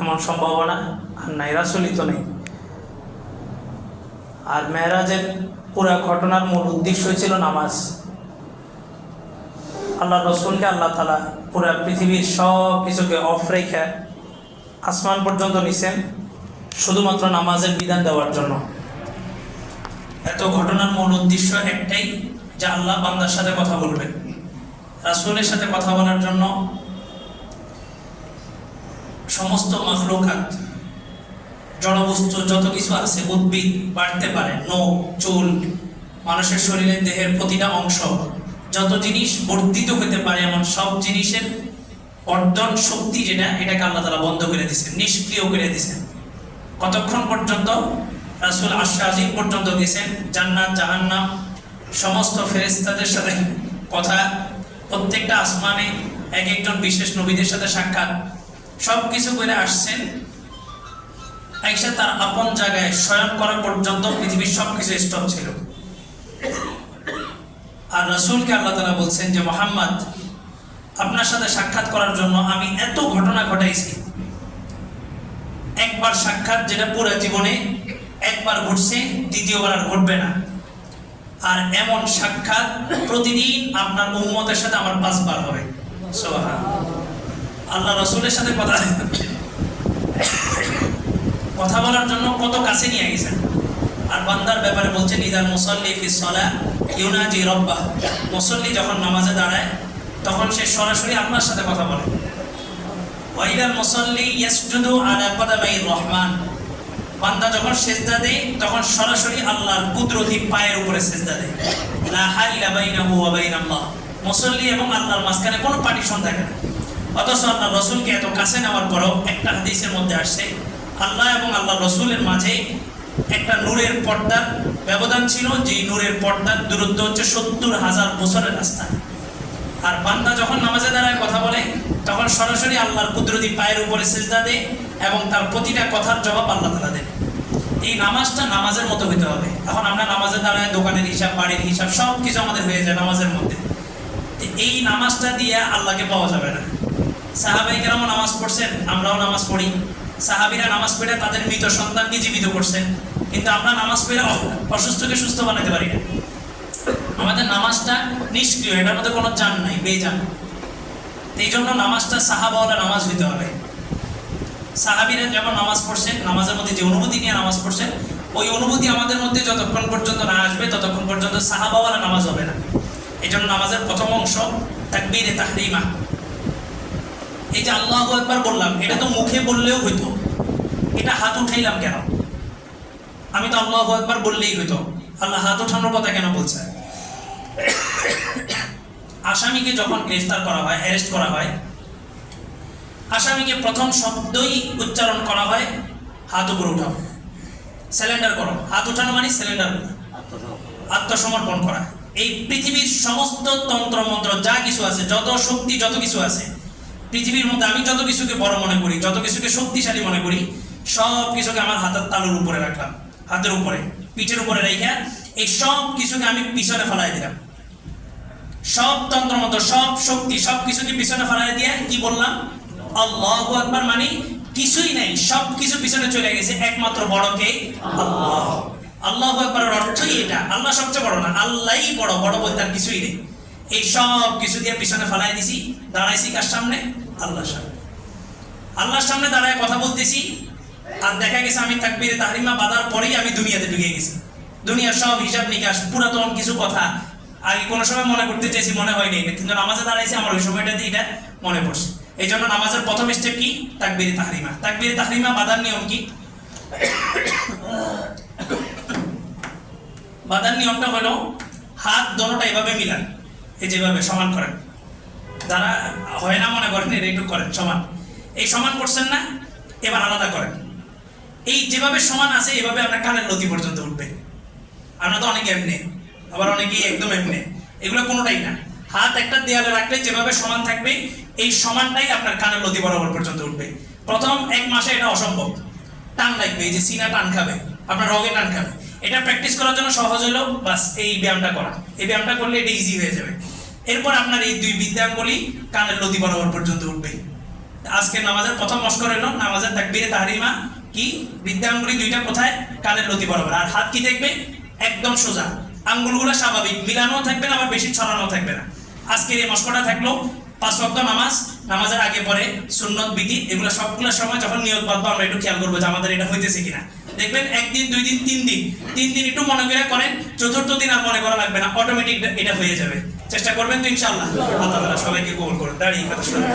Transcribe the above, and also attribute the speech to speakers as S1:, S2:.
S1: এমন সম্ভাবনা আর নাই, রাসুলই তো নেই। আর মেয়েরাজের পুরা ঘটনার মূল উদ্দেশ্য ছিল নামাজ। আল্লাহ রসুলকে আল্লাহ তালা পুরা পৃথিবীর সব কিছুকে অফ রেখে আসমান পর্যন্ত নিছেন, শুধুমাত্র নামাজের বিধান দেওয়ার জন্য। এত ঘটনার মূল উদ্দেশ্য একটাই, যে আল্লাহ বান্দার সাথে কথা বলবেন। রাসুলের সাথে কথা বলার জন্য সমস্ত মাখলুকাত, জড়বস্তু, যত কিছু আছে, উদ্ভিদ, বাড়তে পারে। নখ, চুল, মানুষের শরীরের দেহের প্রতিটা অংশ। যত জিনিস বর্ধিত হতে পারে, এমন সব জিনিসের অর্জন শক্তি যেটা, এটাকে আল্লাহ তালা বন্ধ করে দিচ্ছেন নিষ্ক্রিয় করে দিচ্ছেন কতক্ষণ পর্যন্ত? রাসুল আশাহিম পর্যন্ত গেছেন, জান্নাত, জাহান্নাম, সমস্ত ফেরেস্তাদের সাথে কথা, প্রত্যেকটা আসমানে এক একজন বিশেষ নবীদের সাথে সাক্ষাৎ। সব কিছু করে আসছেন, আইসা তার আপন জায়গায় শয়ন করা পর্যন্ত পৃথিবীর সব কিছু স্টপ ছিল। আর রসুলকে আল্লাহ তালা বলছেন যে, মোহাম্মদ, আপনার সাথে সাক্ষাৎ করার জন্য আমি এত ঘটনা ঘটাইছি। একবার সাক্ষাৎ যেটা পুরো জীবনে একবার ঘটছে, দ্বিতীয়বার আর ঘটবে না। আর এমন সাক্ষাৎ প্রতিদিন আপনার উম্মতের সাথে আমার পাঁচবার হবে। সুবহান আল্লাহ রসুলের সাথে কথা কথা বলার জন্য কত কাছে নিয়ে গেছেন? আর বান্দার ব্যাপারে বলছেন ইদার মুসল্লি ফি সলা ইউনাজি রব্বা মুসল্লি যখন নামাজে দাঁড়ায়, তখন সে সরাসরি আপনার সাথে কথা বলে। ওয়াইদার মুসল্লি ইয়াসজুদু আলা কদামাই রহমান। বান্দা যখন সেজদা দেয়, তখন সরাসরি আল্লাহর কুদরতি পায়ের উপরে সেজদা দেয়। লা হাইলা বাইনাহু ওয়া বাইনাল্লাহ। মুসল্লি এবং আল্লাহর মাঝখানে কোনো পার্টিশন থাকে না। অথচ আল্লাহ রসুলকে এত কাছে নেওয়ার পরও একটা হাদিসের মধ্যে আসছে, আল্লাহ এবং আল্লাহ রসুলের মাঝে একটা নূরের পর্দার ব্যবধান ছিল যে নূরের পর্দার দূরত্ব হচ্ছে সত্তর হাজার বছরের রাস্তা। আর বান্দা যখন নামাজে দাঁড়ায় কথা বলে, তখন সরাসরি আল্লাহর কুদরতি পায়ের উপরে সেজদা দেয় এবং তার প্রতিটা কথার জবাব আল্লাহ তালা দেন। এই নামাজটা নামাজের মতো হইতে হবে। এখন আমরা নামাজে দাঁড়ায় দোকানের হিসাব, বাড়ির হিসাব সব কিছু আমাদের হয়ে যায় নামাজের মধ্যে। এই নামাজটা দিয়ে আল্লাহকে পাওয়া যাবে না। সাহাবাই কেরামও নামাজ পড়ছেন, আমরাও নামাজ পড়ি। সাহাবিরা নামাজ পড়ে তাদের মৃত সন্তানকে জীবিত করছেন। কিন্তু আমরা নামাজ পড়ে অসুস্থকে সুস্থ বানাতে পারি না। আমাদের নামাজটা নিষ্ক্রিয়, এটার মধ্যে কোনো জান নাই, বেজান। এই জন্য নামাজটা সাহাবাওয়ালা নামাজ হইতে হবে। সাহাবিরা যেমন নামাজ পড়ছেন, নামাজের মধ্যে যে অনুভূতি নিয়ে নামাজ পড়ছেন, ওই অনুভূতি আমাদের মধ্যে যতক্ষণ পর্যন্ত না আসবে, ততক্ষণ পর্যন্ত সাহাবাওয়ালা নামাজ হবে না। এই জন্য নামাজের প্রথম অংশ তাকবীরে তাহরিমা। এই যে আল্লাহ একবার বললাম, এটা তো মুখে বললেও হইতো। এটা হাত উঠাইলাম কেন? আমি তো আল্লাহ একবার বললেই হইতো। আল্লাহ হাত উঠানোর কথা কেন বলছে? আসামিকে যখন গ্রেফতার করা হয়, অ্যারেস্ট করা হয়, আসামিকে প্রথম শব্দই উচ্চারণ করা হয়, হাত উপরে উঠাও। সিলিন্ডার করো। হাত উঠানো মানে সিলিন্ডার আত্মসমর্পণ করা। এই পৃথিবীর সমস্ত তন্ত্র মন্ত্র যা কিছু আছে, যত শক্তি, যত কিছু আছে পৃথিবীর মধ্যে আমি যত কিছুকে বড় মনে করি, যত কিছুকে শক্তিশালী মনে করি, সব কিছুকে আমার হাতের তালুর উপরে রাখলাম, হাতের উপরে, পিঠের উপরে রেখে এই সব কিছুকে আমি পিছনে ফেলাই দিলাম। সব তন্ত্র মন্ত্র, সব শক্তি, সব কিছুকে পিছনে ফেলাই দিয়ে কি বললাম? আল্লাহ আকবার মানে কিছুই নাই, সব কিছু পিছনে চলে গেছে, একমাত্র বড় কে? আল্লাহ। আল্লাহ আকবরের অর্থই এটা। আল্লাহ সবচেয়ে বড় না, আল্লাহই বড় বড় বলতে আর কিছুই নেই। এই সব কিছু দিয়ে পিছনে ফেলাই দিছি, দাঁড়াইছি কার সামনে? আল্লাহর সামনে। আল্লাহর সামনে দাঁড়ায় কথা বলতেছি, আর দেখা গেছে আমি তাকবীরে তাহরিমা বাঁধার পরেই আমি দুনিয়াতে ঢুকে গেছি। দুনিয়ার সব হিসাব নিকাশ, পুরাতন কিছু কথা আগে কোনো সময় মনে করতে চাইছি, মনে হয়নি কিন্তু নামাজে দাঁড়াইছি, আমার ওই সময়টাতে এটা মনে পড়ছে। এই জন্য নামাজের প্রথম স্টেপ কি? তাকবীরে তাহরিমা। তাকবীরে তাহরিমা বাঁধার নিয়ম কি? বাঁধার নিয়মটা হলো, হাত দোনোটা এভাবে মিলান। এই যেভাবে সমান করেন। যারা হয় না মনে করেন এটা একটু করেন, সমান। এই সমান করছেন না, এবার আলাদা করেন। এই যেভাবে সমান আছে, এভাবে আপনার কানের নদী পর্যন্ত উঠবে। আমরা তো অনেকে এমনি, আবার অনেকেই একদম এমনি। এগুলো কোনোটাই না। হাত একটা দেয়ালে রাখলে যেভাবে সমান থাকবে, এই সমানটাই আপনার কানের নদী বরাবর পর্যন্ত উঠবে। প্রথম এক মাসে এটা অসম্ভব। টান লাগবে, এই যে সিনা টান খাবে, আপনার রগে টান খাবে। এটা প্র্যাকটিস করার জন্য সহজ হলো, বাস এই ব্যায়ামটা করা। এই ব্যায়ামটা করলে এটা ইজি হয়ে যাবে। এরপর আপনার এই দুই বিদ্যাঙ্গুলি কানের নদী বরাবর পর্যন্ত উঠবে। আজকে নামাজের প্রথম মস্কর এলো নামাজের তাকবীরে তাহরিমা, কি? বিদ্যাঙ্গুলি দুইটা কোথায়? কানের লতি বরাবর। আর হাত কি দেখবে? একদম সোজা। আঙ্গুলগুলো স্বাভাবিক। মিলানো থাকবে না, আবার বেশি ছড়ানো থাকবে না। আজকের এই মস্কটা থাকল পাঁচ ওয়াক্ত নামাজ, নামাজের আগে পরে সুন্নত, বিধি, এগুলো সবগুলোর সময় যখন নিয়োগ বাঁধবো, আমরা একটু খেয়াল করব যে আমাদের এটা হইতেছে কিনা। দেখবেন, একদিন, দুই দিন, তিন দিন। তিন দিন একটু মনে করে করেন, চতুর্থ দিন আর মনে করা লাগবে না অটোমেটিক এটা হয়ে যাবে। চেষ্টা করবেন তো ইনশাল্লাহ আল্লাহ তাআলা সবাইকে কবুল করেন। দাঁড়িয়ে কথা শুনুন।